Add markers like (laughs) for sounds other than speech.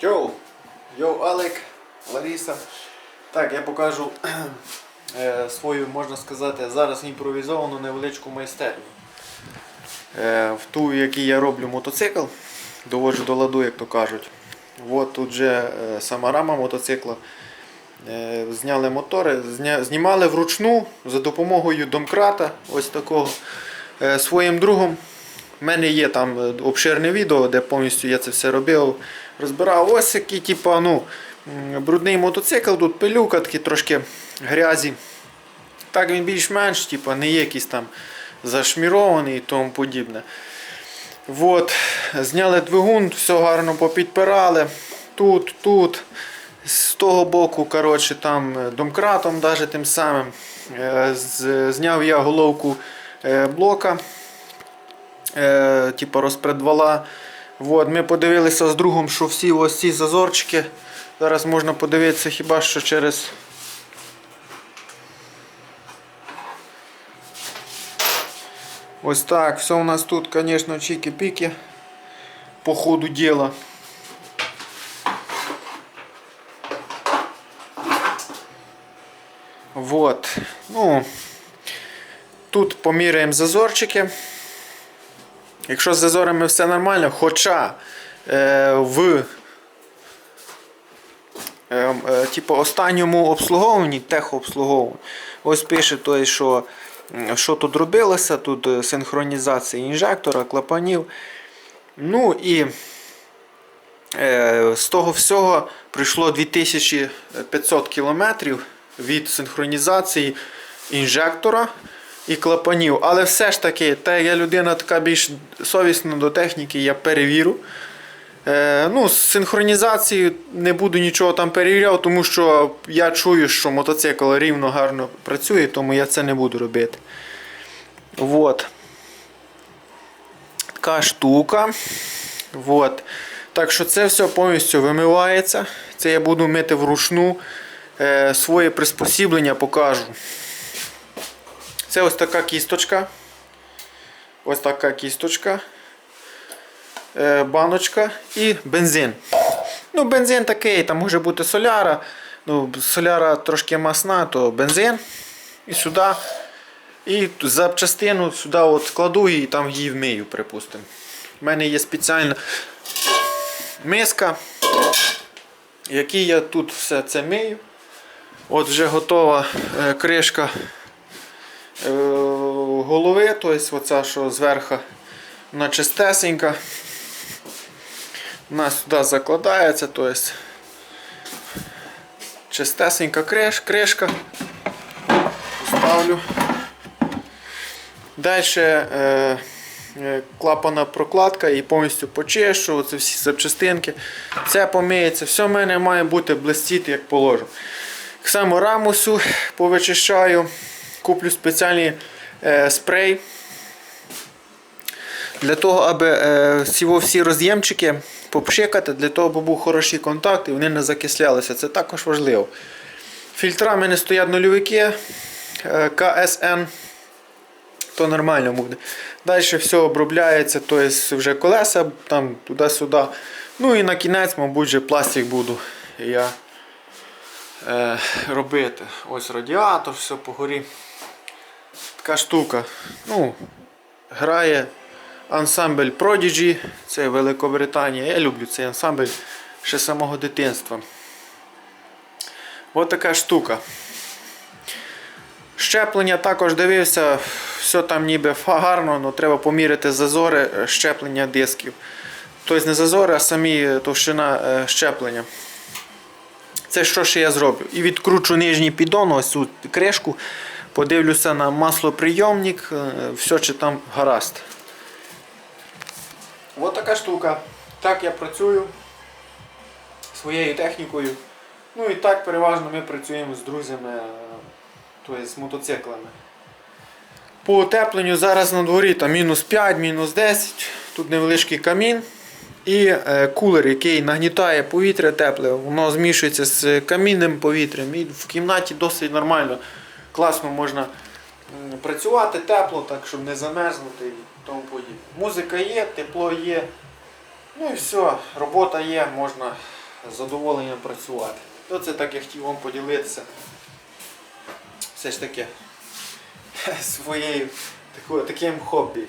Йоу, йоу, Алек, Лариса. Так, я покажу (clears throat) е, свою, можна сказати, зараз імпровізовану невеличку майстерню. Е, в ту, в якій я роблю мотоцикл, доводжу до ладу, як то кажуть. От тут вже е, сама рама мотоцикла. Е, зняли мотори, зня, знімали вручну за допомогою домкрата, ось такого. Е, своїм другом. У мене є там е, обширне відео, де повністю я це все робив. Розбирав ось який, типу, ну, брудний мотоцикл, тут пилюка, такі трошки грязі. Так він більш-менш, типу, не є якийсь там зашмірований і тому подібне. От, зняли двигун, все гарно попідпирали. Тут, тут, з того боку, коротше, там е, домкратом, даже тим самим. Е, Зняв я головку е, блока, типу розпредвала. От, ми подивилися з другом, що всі ось ці зазорчики. Зараз можна подивитися хіба що через. Ось так, все у нас тут, звісно, чики-піки по ходу діла. Вот. Ну, тут поміряємо зазорчики. Якщо з зазорами все нормально, хоча е, в е, е, типу, останньому обслуговуванні, техобслуговуванні, ось пише той, що, що тут робилося, тут е, синхронізація інжектора, клапанів. Ну і е, з того всього пройшло 2500 кілометрів від синхронізації інжектора і клапанів. Але все ж таки, та я людина така більш совісна до техніки, я перевірю. Е, ну, з синхронізацією не буду нічого там перевіряти, тому що я чую, що мотоцикл рівно гарно працює, тому я це не буду робити. Вот. Така штука. Вот. Так що це все повністю вимивається. Це я буду мити вручну. Е, своє приспосіблення покажу. Це ось така кісточка. Ось така кісточка. Е, баночка і бензин. Ну, бензин такий, там може бути соляра. Ну, соляра трошки масна, то бензин. І сюди. І запчастину сюди от кладу і там її вмию, припустимо. У мене є спеціальна миска, в я тут все це мию. От вже готова е, кришка голови, тобто оця, що зверху вона чистесенька. Вона сюди закладається, тобто чистесенька криш, кришка. Ставлю. Далі е, е, клапана прокладка і повністю почищу, оце всі запчастинки. Це помиється, все в мене має бути блистіти, як положено. Так само рамусу повичищаю, куплю спеціальний е, спрей. Для того, аби е, всі, роз'ємчики попшикати, для того, аби був хороший контакт і вони не закислялися. Це також важливо. Фільтра в мене стоять нульовики е, КСН, то нормально буде. Далі все обробляється, тобто вже колеса там туди-сюди. Ну і на кінець, мабуть, вже пластик буду я е, робити. Ось радіатор, все по горі. Така штука. Ну, грає ансамбль Prodigy, це Великобританія. Я люблю цей ансамбль ще з самого дитинства. Ось така штука. Щеплення також дивився, все там ніби гарно, але треба поміряти зазори е, щеплення дисків. Тобто не зазори, а самі е, товщина е, щеплення. Це що ще я зроблю? І відкручу нижній піддон, ось цю кришку, подивлюся на маслоприйомник, е, все чи там гаразд. Ось така штука. Так я працюю своєю технікою. Ну і так переважно ми працюємо з друзями, тобто з мотоциклами. По утепленню зараз на дворі там мінус 5, мінус 10, тут невеличкий камін. І е, кулер, який нагнітає повітря тепле, воно змішується з камінним повітрям. І в кімнаті досить нормально, класно можна працювати тепло, так, щоб не замерзнути і тому подібне. Музика є, тепло є. Ну і все, робота є, можна з задоволенням працювати. То це так я хотів вам поділитися. Все ж таки (laughs) своєю такою, таким хобі.